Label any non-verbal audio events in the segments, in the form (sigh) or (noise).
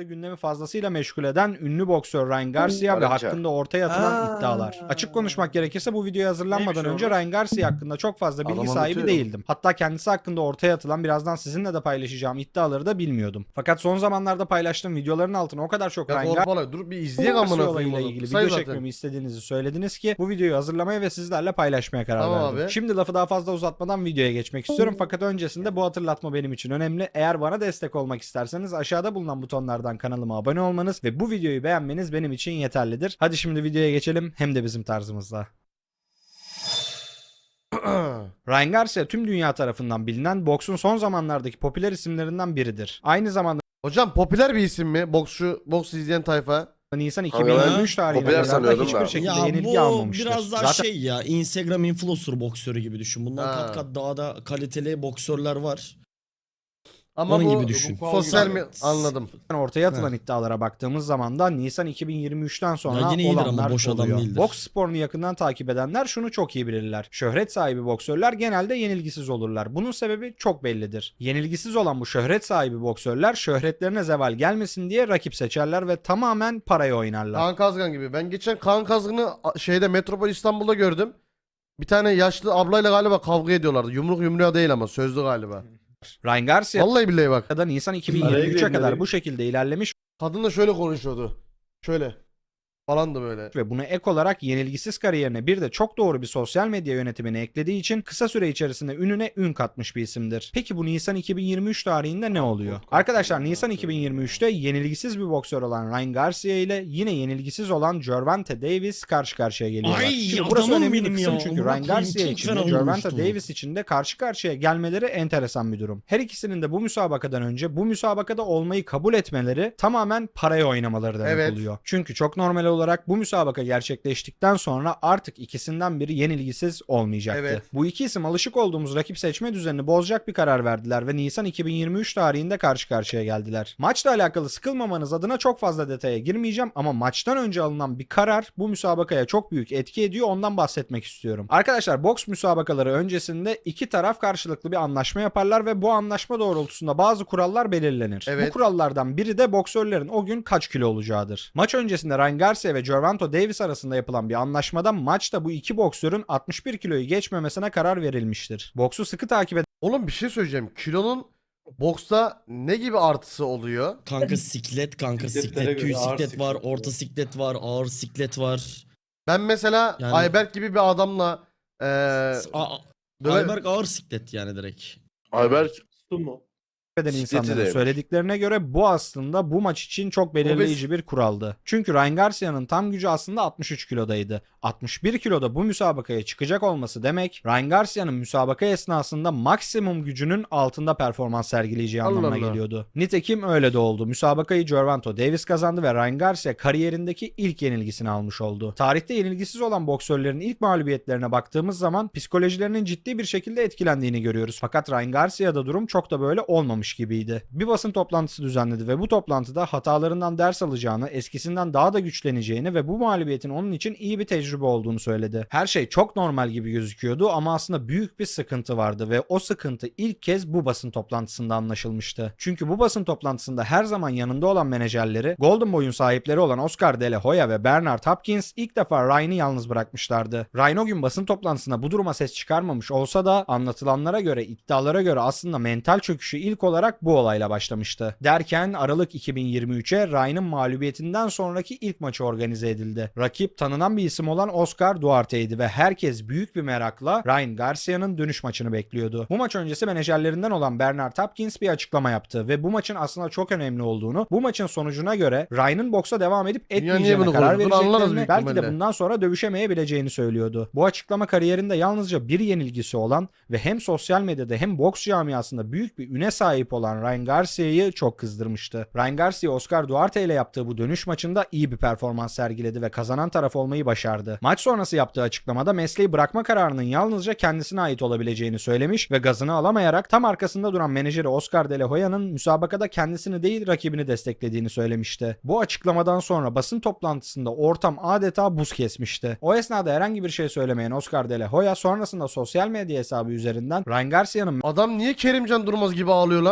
gündemi fazlasıyla meşgul eden ünlü boksör Ryan Garcia ve Garcia. hakkında ortaya atılan Aa. iddialar. Açık konuşmak gerekirse bu videoya hazırlanmadan Neymiş önce oğlum? Ryan Garcia hakkında çok fazla bilgi Adam sahibi anlatıyor. değildim. Hatta kendisi hakkında ortaya atılan birazdan sizinle de paylaşacağım iddiaları da bilmiyordum. Fakat son zamanlarda paylaştığım videoların altına o kadar çok Ya Ryan Gorf olay. Dur bir izleyek Garcia amına koyayım olayıyla onu. ilgili Say video zaten. çekmemi istediğinizi söylediniz ki bu videoyu hazırlamaya ve sizlerle paylaşmaya karar Tamam verdim. abi. Şimdi lafı daha fazla uzatmadan videoya geçmek istiyorum fakat öncesinde bu hatırlatma benim için önemli. Eğer bana destek olmak isterseniz aşağıda bulunan butonlardan kanalıma abone olmanız ve bu videoyu beğenmeniz benim için yeterlidir. Hadi şimdi videoya geçelim hem de bizim tarzımızda. (clears throat) Ryan Garcia tüm dünya tarafından bilinen boksun son zamanlardaki popüler isimlerinden biridir. Aynı zamanda Hocam popüler bir isim mi? Boksçu, boks izleyen tayfa. Nisan Kanka ben 2023 tarihine popüler kadar da sanıyordum hiçbir şekilde Ya yenilgi bu almamıştır. biraz daha Zaten şey ya Instagram influencer boksörü gibi düşün. Bundan Ha. kat kat daha da kaliteli boksörler var. Ama Onun bu gibi düşün. sosyal mi? Anladım. ortaya atılan iddialara baktığımız zaman da Nisan 2023'ten sonra Ya yine iyidir ama olanlar boş adam oluyor. değildir. Boks sporunu yakından takip edenler şunu çok iyi bilirler. Şöhret sahibi boksörler genelde yenilgisiz olurlar. Bunun sebebi çok bellidir. Yenilgisiz olan bu şöhret sahibi boksörler şöhretlerine zeval gelmesin diye rakip seçerler ve tamamen paraya oynarlar. Kaan Kazgan gibi. Ben geçen Kaan Kazgan'ı şeyde Metropol İstanbul'da gördüm. Bir tane yaşlı ablayla galiba kavga ediyorlardı. Yumruk yumruğa değil ama sözlü galiba. Ryan Garcia Vallahi billahi bak. da Nisan Araya 2023'e gireyim kadar bu şekilde ilerlemiş Kadın da şöyle konuşuyordu. Şöyle. Falan da böyle. ve buna ek olarak yenilgisiz kariyerine bir de çok doğru bir sosyal medya yönetimini eklediği için kısa süre içerisinde ününe ün katmış bir isimdir. Peki bu Nisan 2023 tarihinde ne oluyor? Arkadaşlar Nisan 2023'te yenilgisiz bir boksör olan Ryan Garcia ile yine yenilgisiz olan Gervonta Davis karşı karşıya geliyorlar. Ay, Şimdi burası önemli bir kısım ya. çünkü Ryan Garcia için de Gervonta. Davis için de karşı karşıya gelmeleri enteresan bir durum. Her ikisinin de bu müsabakadan önce bu müsabakada olmayı kabul etmeleri tamamen paraya oynamaları demek Evet. oluyor. Çünkü çok normal olarak bu müsabaka gerçekleştikten sonra artık ikisinden biri yenilgisiz olmayacaktı. Evet. Bu iki isim alışık olduğumuz rakip seçme düzenini bozacak bir karar verdiler ve Nisan 2023 tarihinde karşı karşıya geldiler. Maçla alakalı sıkılmamanız adına çok fazla detaya girmeyeceğim ama maçtan önce alınan bir karar bu müsabakaya çok büyük etki ediyor ondan bahsetmek istiyorum. Arkadaşlar boks müsabakaları öncesinde iki taraf karşılıklı bir anlaşma yaparlar ve bu anlaşma doğrultusunda bazı kurallar belirlenir. Evet. Bu kurallardan biri de boksörlerin o gün kaç kilo olacağıdır. Maç öncesinde Ryan Garcia ve Gervonta Davis arasında yapılan bir anlaşmada maçta bu iki boksörün 61 kiloyu geçmemesine karar verilmiştir. Boksu sıkı takip Oğlum bir şey söyleyeceğim. Kilonun boksta ne gibi artısı oluyor? Kanka siklet kanka Sikletlere siklet. Tüy ağır siklet var. siklet. Orta siklet var. Ağır siklet var. Ben mesela Yani- Ayberk gibi bir adamla eee A- döve- Ayberk ağır siklet yani direkt. Ayberk su mu? Eden insanların söylediklerine göre bu aslında bu maç için çok belirleyici bir kuraldı. Çünkü Ryan Garcia'nın tam gücü aslında 63 kilodaydı. 61 kiloda bu müsabakaya çıkacak olması demek Ryan Garcia'nın müsabaka esnasında maksimum gücünün altında performans sergileyeceği Allah anlamına Allah. geliyordu. Nitekim öyle de oldu. Müsabakayı Gervonta Davis kazandı ve Ryan Garcia kariyerindeki ilk yenilgisini almış oldu. Tarihte yenilgisiz olan boksörlerin ilk mağlubiyetlerine baktığımız zaman psikolojilerinin ciddi bir şekilde etkilendiğini görüyoruz. Fakat Ryan Garcia'da durum çok da böyle olmamış gibiydi. Bir basın toplantısı düzenledi ve bu toplantıda hatalarından ders alacağını, eskisinden daha da güçleneceğini ve bu mağlubiyetin onun için iyi bir tecrübe olduğunu söyledi. Her şey çok normal gibi gözüküyordu ama aslında büyük bir sıkıntı vardı ve o sıkıntı ilk kez bu basın toplantısında anlaşılmıştı. Çünkü bu basın toplantısında her zaman yanında olan menajerleri, Golden Boy'un sahipleri olan Oscar De La Hoya ve Bernard Hopkins ilk defa Ryan'ı yalnız bırakmışlardı. Ryan o gün basın toplantısında bu duruma ses çıkarmamış olsa da anlatılanlara göre, iddialara göre aslında mental çöküşü ilk olarak bu olayla başlamıştı. Derken Aralık 2023'e Ryan'ın mağlubiyetinden sonraki ilk maçı organize edildi. Rakip tanınan bir isim olan Oscar Duarte'ydi ve herkes büyük bir merakla Ryan Garcia'nın dönüş maçını bekliyordu. Bu maç öncesi menajerlerinden olan Bernard Hopkins bir açıklama yaptı ve bu maçın aslında çok önemli olduğunu, bu maçın sonucuna göre Ryan'ın boksa devam edip etmeyeceğine karar vereceklerini, belki de bundan sonra dövüşemeyebileceğini söylüyordu. Bu açıklama kariyerinde yalnızca bir yenilgisi olan ve hem sosyal medyada hem boks camiasında büyük bir üne sahip olan Ryan Garcia'yı çok kızdırmıştı. Ryan Garcia Oscar Duarte ile yaptığı bu dönüş maçında iyi bir performans sergiledi ve kazanan taraf olmayı başardı. Maç sonrası yaptığı açıklamada mesleği bırakma kararının yalnızca kendisine ait olabileceğini söylemiş ve gazını alamayarak tam arkasında duran menajeri Oscar De La Hoya'nın müsabakada kendisini değil rakibini desteklediğini söylemişti. Bu açıklamadan sonra basın toplantısında ortam adeta buz kesmişti. O esnada herhangi bir şey söylemeyen Oscar De La Hoya sonrasında sosyal medya hesabı üzerinden Ryan Garcia'nın Adam niye Kerimcan Durmaz gibi ağlıyor lan?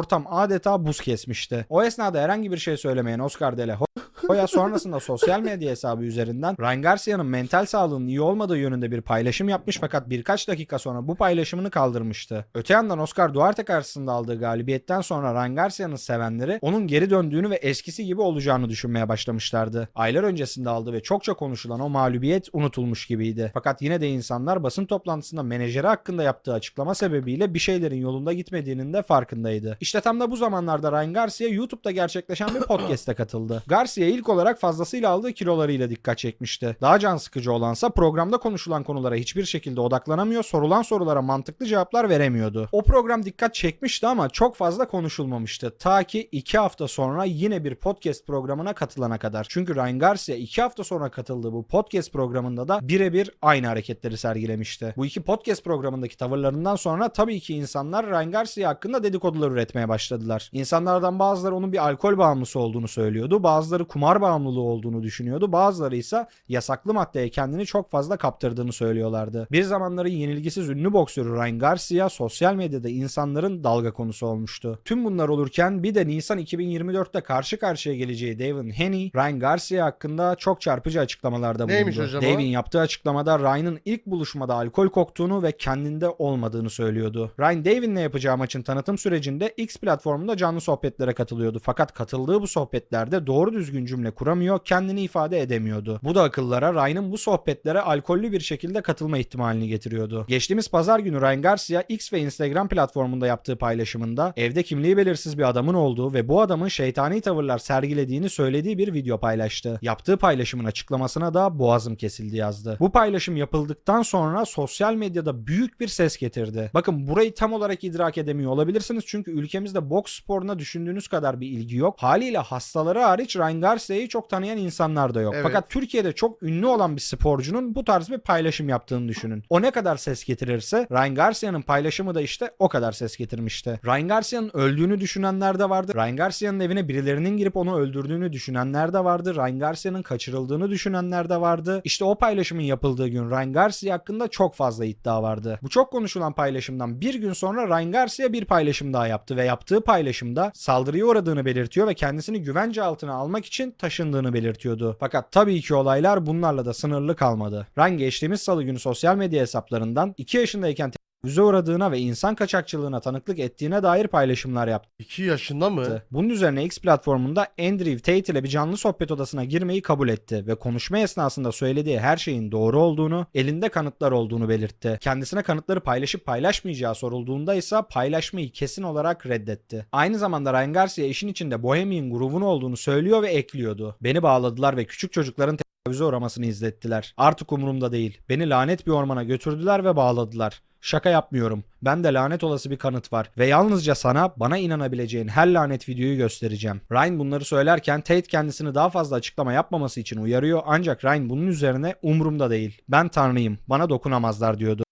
Ortam adeta buz kesmişti. O esnada herhangi bir şey söylemeyen Oscar De La Hoya sonrasında sosyal medya hesabı üzerinden Ryan Garcia'nın mental sağlığının iyi olmadığı yönünde bir paylaşım yapmış fakat birkaç dakika sonra bu paylaşımını kaldırmıştı. Öte yandan Oscar Duarte karşısında aldığı galibiyetten sonra Ryan Garcia'nın sevenleri onun geri döndüğünü ve eskisi gibi olacağını düşünmeye başlamışlardı. Aylar öncesinde aldığı ve çokça konuşulan o mağlubiyet unutulmuş gibiydi. Fakat yine de insanlar basın toplantısında menajeri hakkında yaptığı açıklama sebebiyle bir şeylerin yolunda gitmediğinin de farkındaydı. İşte tam da bu zamanlarda Ryan Garcia YouTube'da gerçekleşen bir podcast'e katıldı. Garcia ilk olarak fazlasıyla aldığı kilolarıyla dikkat çekmişti. Daha can sıkıcı olansa programda konuşulan konulara hiçbir şekilde odaklanamıyor, sorulan sorulara mantıklı cevaplar veremiyordu. O program dikkat çekmişti ama çok fazla konuşulmamıştı. Ta ki 2 hafta sonra yine bir podcast programına katılana kadar. Çünkü Ryan Garcia 2 hafta sonra katıldığı bu podcast programında da birebir aynı hareketleri sergilemişti. Bu iki podcast programındaki tavırlarından sonra tabii ki insanlar Ryan Garcia hakkında dedikodular üretmeye başladılar. İnsanlardan bazıları onun bir alkol bağımlısı olduğunu söylüyordu. Bazıları kumar bağımlılığı olduğunu düşünüyordu. Bazıları ise yasaklı maddeye kendini çok fazla kaptırdığını söylüyorlardı. Bir zamanların yenilgisiz ünlü boksörü Ryan Garcia sosyal medyada insanların dalga konusu olmuştu. Tüm bunlar olurken bir de Nisan 2024'te karşı karşıya geleceği Devin Haney, Ryan Garcia hakkında çok çarpıcı açıklamalarda bulundu. Neymiş hocam? Devin yaptığı açıklamada Ryan'ın ilk buluşmada alkol koktuğunu ve kendinde olmadığını söylüyordu. Ryan Davin'le yapacağı maçın tanıtım sürecinde X platformunda canlı sohbetlere katılıyordu. Fakat katıldığı bu sohbetlerde doğru düzgün cümle kuramıyor, kendini ifade edemiyordu. Bu da akıllara Ryan'ın bu sohbetlere alkollü bir şekilde katılma ihtimalini getiriyordu. Geçtiğimiz pazar günü Ryan Garcia X ve Instagram platformunda yaptığı paylaşımında evde kimliği belirsiz bir adamın olduğu ve bu adamın şeytani tavırlar sergilediğini söylediği bir video paylaştı. Yaptığı paylaşımın açıklamasına da boğazım kesildi yazdı. Bu paylaşım yapıldıktan sonra sosyal medyada büyük bir ses getirdi. Bakın burayı tam olarak idrak edemiyor olabilirsiniz çünkü ülkemizde boks sporuna düşündüğünüz kadar bir ilgi yok. Haliyle hastaları hariç Ryan Garcia'yı çok tanıyan insanlar da yok. Evet. Fakat Türkiye'de çok ünlü olan bir sporcunun bu tarz bir paylaşım yaptığını düşünün. O ne kadar ses getirirse Ryan Garcia'nın paylaşımı da işte o kadar ses getirmişti. Ryan Garcia'nın öldüğünü düşünenler de vardı. Ryan Garcia'nın evine birilerinin girip onu öldürdüğünü düşünenler de vardı. Ryan Garcia'nın kaçırıldığını düşünenler de vardı. İşte o paylaşımın yapıldığı gün Ryan Garcia hakkında çok fazla iddia vardı. Bu çok konuşulan paylaşımdan bir gün sonra Ryan Garcia bir paylaşım daha yaptı ve yaptığı paylaşımda saldırıya uğradığını belirtiyor ve kendisini güvence altına almak için taşındığını belirtiyordu. Fakat tabii ki olaylar bunlarla da sınırlı kalmadı. Ryan geçtiğimiz salı günü sosyal medya hesaplarından 2 yaşındayken tecavüze uğradığına ve insan kaçakçılığına tanıklık ettiğine dair paylaşımlar yaptı. 2 yaşında mı? Bunun üzerine X platformunda Andrew Tate ile bir canlı sohbet odasına girmeyi kabul etti ve konuşma esnasında söylediği her şeyin doğru olduğunu, elinde kanıtlar olduğunu belirtti. Kendisine kanıtları paylaşıp paylaşmayacağı sorulduğunda ise paylaşmayı kesin olarak reddetti. Aynı zamanda Ryan Garcia işin içinde Bohemian grubun olduğunu söylüyor ve ekliyordu. Beni bağladılar ve küçük çocukların tecavüze uğramasını izlettiler. Artık umurumda değil. Beni lanet bir ormana götürdüler ve bağladılar. Şaka yapmıyorum. Ben de lanet olası bir kanıt var. Ve yalnızca sana bana inanabileceğin her lanet videoyu göstereceğim. Ryan bunları söylerken Tate kendisini daha fazla açıklama yapmaması için uyarıyor. Ancak Ryan bunun üzerine umurumda değil. Ben tanrıyım. Bana dokunamazlar diyordu.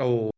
Oo.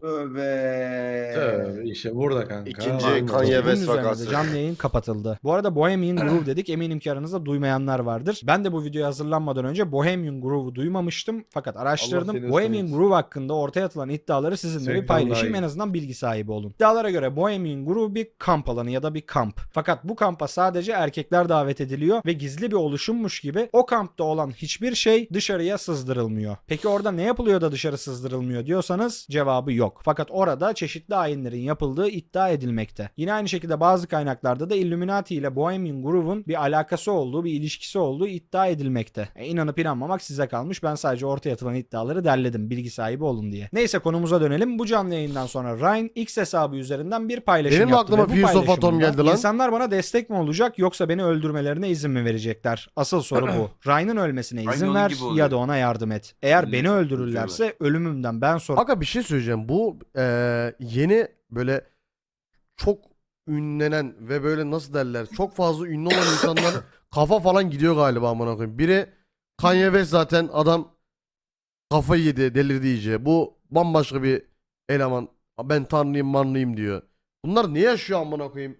Tövbe. Tövbe işte burada kanka. İkinci Anladım. Kanye Bunun West üzerine de vakası. canlı yayın kapatıldı. Bu arada Bohemian (clears throat) Groove dedik. Eminim ki aranızda duymayanlar vardır. Ben de bu videoya hazırlanmadan önce Bohemian Groove'u duymamıştım. Fakat Allah araştırdım. seni Bohemian Groove hakkında ortaya atılan iddiaları sizinle bir paylaşayım. En azından bilgi sahibi olun. İddialara göre Bohemian Groove bir kamp alanı ya da bir kamp. Fakat bu kampa sadece erkekler davet ediliyor ve gizli bir oluşummuş gibi o kampta olan hiçbir şey dışarıya sızdırılmıyor. Peki orada ne yapılıyor da dışarı sızdırılmıyor diyorsanız cevabı yok. Fakat orada çeşitli ayinlerin yapıldığı iddia edilmekte. Yine aynı şekilde bazı kaynaklarda da Illuminati ile Bohemian Groove'un bir alakası olduğu, bir ilişkisi olduğu iddia edilmekte. E, inanıp inanmamak size kalmış. Ben sadece ortaya atılan iddiaları derledim bilgi sahibi olun diye. Neyse konumuza dönelim. Bu canlı yayından sonra Ryan X hesabı üzerinden bir paylaşım Benim yaptı. aklıma ve bu Fuse of Atom geldi lan. İnsanlar bana destek mi olacak yoksa beni öldürmelerine izin mi verecekler? Asıl soru bu. (clears throat) Ryan'ın ölmesine izin ver ya da ona yardım et. Eğer Öyle beni öldürürlerse ölümümden ben sorumlu Aga bir şey söyleyeceğim. Bu eee, yeni böyle çok ünlenen ve böyle nasıl derler çok fazla ünlü olan insanların (coughs) kafa falan gidiyor galiba amına koyayım. Biri Kanye West zaten adam kafayı yedi delirdi iyice. Bu bambaşka bir eleman. Ben tanrıyım manlıyım diyor. Bunlar ne yaşıyor amına koyayım?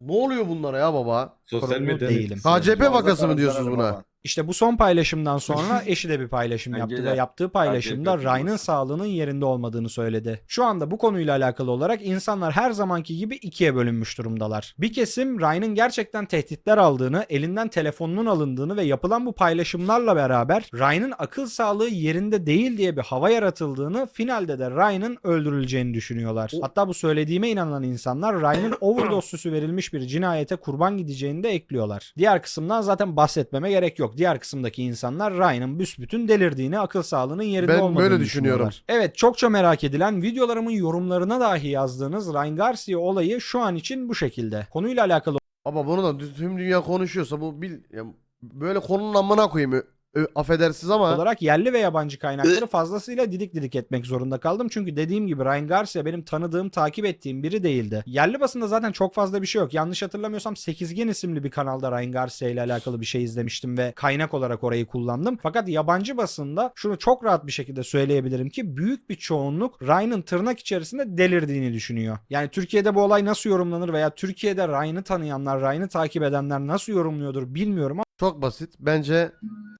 Ne oluyor bunlara ya baba? Sosyal medyanın değilim. KCP vakası mı diyorsunuz buna? İşte bu son paylaşımdan sonra (laughs) eşi de bir paylaşım yaptı ve yaptığı paylaşımda. Ryan'ın sağlığının yerinde olmadığını söyledi. Şu anda bu konuyla alakalı olarak insanlar her zamanki gibi ikiye bölünmüş durumdalar. Bir kesim Ryan'ın gerçekten tehditler aldığını, elinden telefonunun alındığını ve yapılan bu paylaşımlarla beraber Ryan'ın akıl sağlığı yerinde değil diye bir hava yaratıldığını, finalde de Ryan'ın öldürüleceğini düşünüyorlar. Hatta bu söylediğime inanan insanlar Ryan'ın (clears throat) overdose süsü verilmiş bir cinayete kurban gideceğini de ekliyorlar. Diğer kısımdan zaten bahsetmeme gerek yok. Diğer kısımdaki insanlar Ryan'ın büsbütün delirdiğini, akıl sağlığının yerinde Ben olmadığını böyle düşünüyorum. Evet çokça merak edilen videolarımın yorumlarına dahi yazdığınız Ryan Garcia olayı şu an için bu şekilde. Konuyla alakalı Ama bunu da tüm dünya konuşuyorsa bu bil ya böyle konunun amına koyayım. Ö- affedersiniz ama olarak yerli ve yabancı kaynakları fazlasıyla didik didik etmek zorunda kaldım. Çünkü dediğim gibi Ryan Garcia benim tanıdığım, takip ettiğim biri değildi. Yerli basında zaten çok fazla bir şey yok. Yanlış hatırlamıyorsam Sekizgen isimli bir kanalda Ryan Garcia ile alakalı bir şey izlemiştim ve kaynak olarak orayı kullandım. Fakat yabancı basında şunu çok rahat bir şekilde söyleyebilirim ki büyük bir çoğunluk Ryan'ın tırnak içerisinde delirdiğini düşünüyor. Yani Türkiye'de bu olay nasıl yorumlanır veya Türkiye'de Ryan'ı tanıyanlar, Ryan'ı takip edenler nasıl yorumluyordur bilmiyorum çok basit. Bence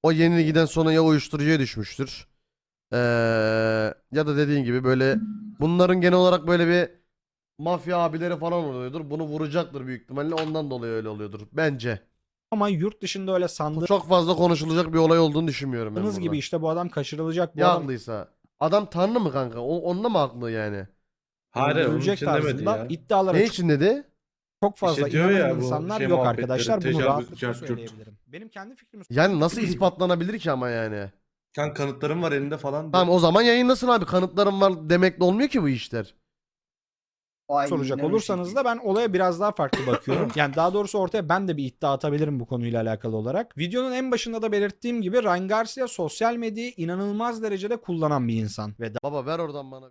o yenilgiden sonra ya uyuşturucuya düşmüştür. Ee, ya da dediğin gibi böyle bunların genel olarak böyle bir mafya abileri falan oluyordur. Bunu vuracaktır büyük ihtimalle. Ondan dolayı öyle oluyordur. Bence. ama yurt dışında öyle sandığınız Çok fazla konuşulacak bir olay olduğunu düşünmüyorum ben burada. gibi işte bu adam kaçırılacak, bu Ya adam haklıysa. Adam tanrı mı kanka? O, onda mı haklı yani? Hayır onun öldürülecek için demedi tarzında ya. iddialara Ne için dedi? Çok fazla İşte diyor inanan ya bu insanlar şey yok muhabbetleri, arkadaşlar. Bunu tecavüz, rahatlıkla cart curt. söyleyebilirim. Benim kendi fikrimi Yani nasıl ispatlanabilir ki ama yani? Kan kanıtlarım var elinde falan. Tamam o zaman yayınlasın abi. Kanıtlarım var demekle olmuyor ki bu işler. Aynen soracak öyle olursanız da ben olaya biraz daha farklı bakıyorum. (clears throat) yani daha doğrusu ortaya ben de bir iddia atabilirim bu konuyla alakalı olarak. Videonun en başında da belirttiğim gibi Ryan Garcia sosyal medyayı inanılmaz derecede kullanan bir insan ve Baba ver oradan bana.